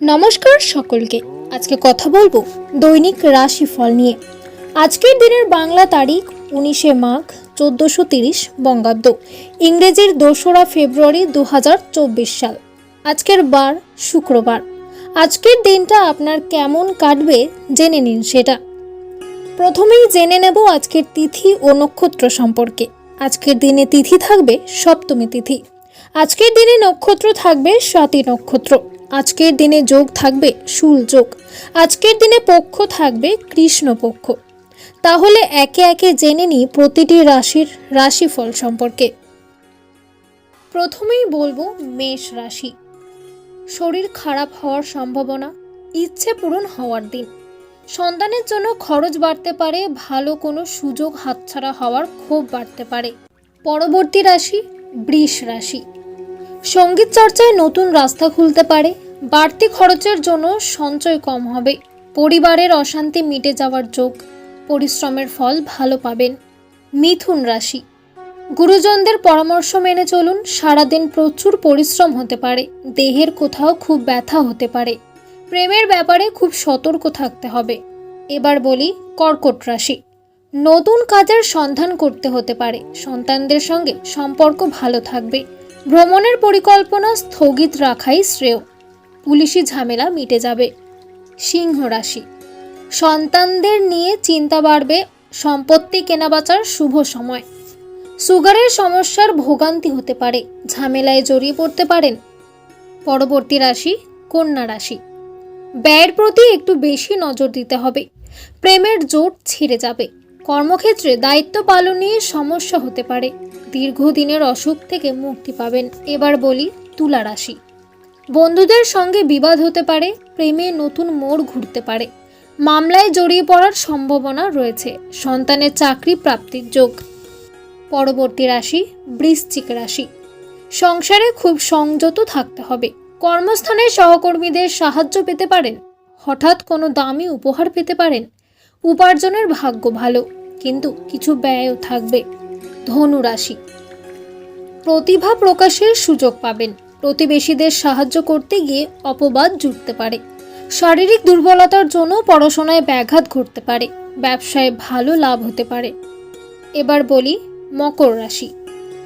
নমস্কার সকলকে। আজকে কথা বলব দৈনিক রাশিফল নিয়ে। আজকের দিনের বাংলা তারিখ উনিশে মাঘ চোদ্দোশো তিরিশ বঙ্গাব্দ। ইংরেজির দোসরা ফেব্রুয়ারি দু হাজার চব্বিশ সাল। আজকের বার শুক্রবার। আজকের দিনটা আপনার কেমন কাটবে জেনে নিন সেটা। প্রথমেই জেনে নেব আজকের তিথি ও নক্ষত্র সম্পর্কে। আজকের দিনে তিথি থাকবে সপ্তমী তিথি। আজকের দিনে নক্ষত্র থাকবে স্বাতি নক্ষত্র। আজকের দিনে যোগ থাকবে শুল যোগ। আজকের দিনে পক্ষ থাকবে কৃষ্ণ পক্ষ। তাহলে একে একে জেনে নিই প্রতিটি রাশির রাশিফল সম্পর্কে। প্রথমেই বলব মেষ রাশি। শরীর খারাপ হওয়ার সম্ভাবনা, ইচ্ছে পূরণ হওয়ার দিন। সন্তানের জন্য খরচ বাড়তে পারে, ভালো কোনো সুযোগ হাতছাড়া হওয়ার ক্ষোভ বাড়তে পারে। পরবর্তী রাশি বৃষ রাশি। সংগীত চর্চায় নতুন রাস্তা খুলতে পারে বাড়তি খরচের জন্য সঞ্চয় কম হবে। পরিবারের অশান্তি মিটে যাওয়ার যোগ, পরিশ্রমের ফল ভালো পাবেন মিথুন রাশি। গুরুজনদের পরামর্শ মেনে চলুন, সারাদিন প্রচুর পরিশ্রম হতে পারে, দেহের কোথাও খুব ব্যথা হতে পারে। প্রেমের ব্যাপারে খুব সতর্ক থাকতে হবে। এবার বলি কর্কট রাশি। নতুন কাজের সন্ধান করতে হতে পারে, সন্তানদের সঙ্গে সম্পর্ক ভালো থাকবে। ভ্রমণের পরিকল্পনা স্থগিত রাখাই শ্রেয়। পুলিশি ঝামেলা মিটে যাবে। সিংহ রাশি। সন্তানদের নিয়ে চিন্তা বাড়বে সম্পত্তি কেনাবেচার শুভ সময়। সুগারের সমস্যার ভোগান্তি হতে পারে, ঝামেলায় জড়িয়ে পড়তে পারেন। পরবর্তী রাশি, কন্যা রাশি। ব্যয়ের প্রতি একটু বেশি নজর দিতে হবে। প্রেমের জোট ছিঁড়ে যাবে। কর্মক্ষেত্রে দায়িত্ব পালন নিয়ে সমস্যা হতে পারে। দীর্ঘদিনের অসুখ থেকে মুক্তি পাবেন। এবার বলি তুলা রাশি। বন্ধুদের সঙ্গে বিবাদ হতে পারে, প্রেমে নতুন মোড় ঘুরতে পারে। মামলায় জড়িয়ে পড়ার সম্ভাবনা রয়েছে। সন্তানের চাকরি প্রাপ্তির যোগ। পরবর্তী রাশি, বৃশ্চিক রাশি। সংসারে খুব সংযত থাকতে হবে। কর্মস্থানে সহকর্মীদের সাহায্য পেতে পারেন। হঠাৎ কোনো দামি উপহার পেতে পারেন। উপার্জনের ভাগ্য ভালো, কিন্তু কিছু ব্যয়ও থাকবে। ধনু রাশি। প্রতিভা প্রকাশের সুযোগ পাবেন। প্রতিবেশীদের সাহায্য করতে গিয়ে অপবাদ জুটতে পারে। শারীরিক দুর্বলতার জন্য পড়াশোনায় ব্যাঘাত ঘটতে পারে। ব্যবসায় ভালো লাভ হতে পারে। এবার বলি মকর রাশি।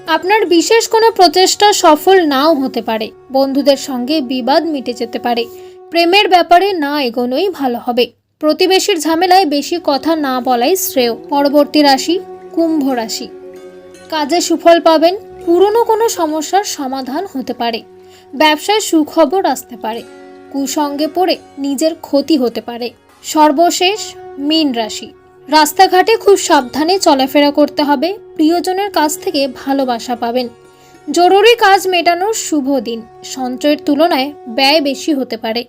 আপনার বিশেষ কোনো প্রচেষ্টা সফল নাও হতে পারে। বন্ধুদের সঙ্গে বিবাদ মিটে যেতে পারে। প্রেমের ব্যাপারে না এগোনোই ভালো হবে। প্রতিবেশীর ঝামেলায় বেশি কথা না বলাই শ্রেয়। পরবর্তী রাশি কুম্ভ রাশি। কাজে সুফল পাবেন পুরনো কোনো সমস্যার সমাধান হতে পারে। ব্যবসায় সুখবর আসতে পারে। কুসঙ্গে পড়ে নিজের ক্ষতি হতে পারে। সর্বশেষ মীন রাশি। রাস্তাঘাটে খুব সাবধানে চলাফেরা করতে হবে। প্রিয়জনের কাছ থেকে ভালোবাসা পাবেন। জরুরি কাজ মেটানোর শুভ দিন। সঞ্চয়ের তুলনায় ব্যয় বেশি হতে পারে।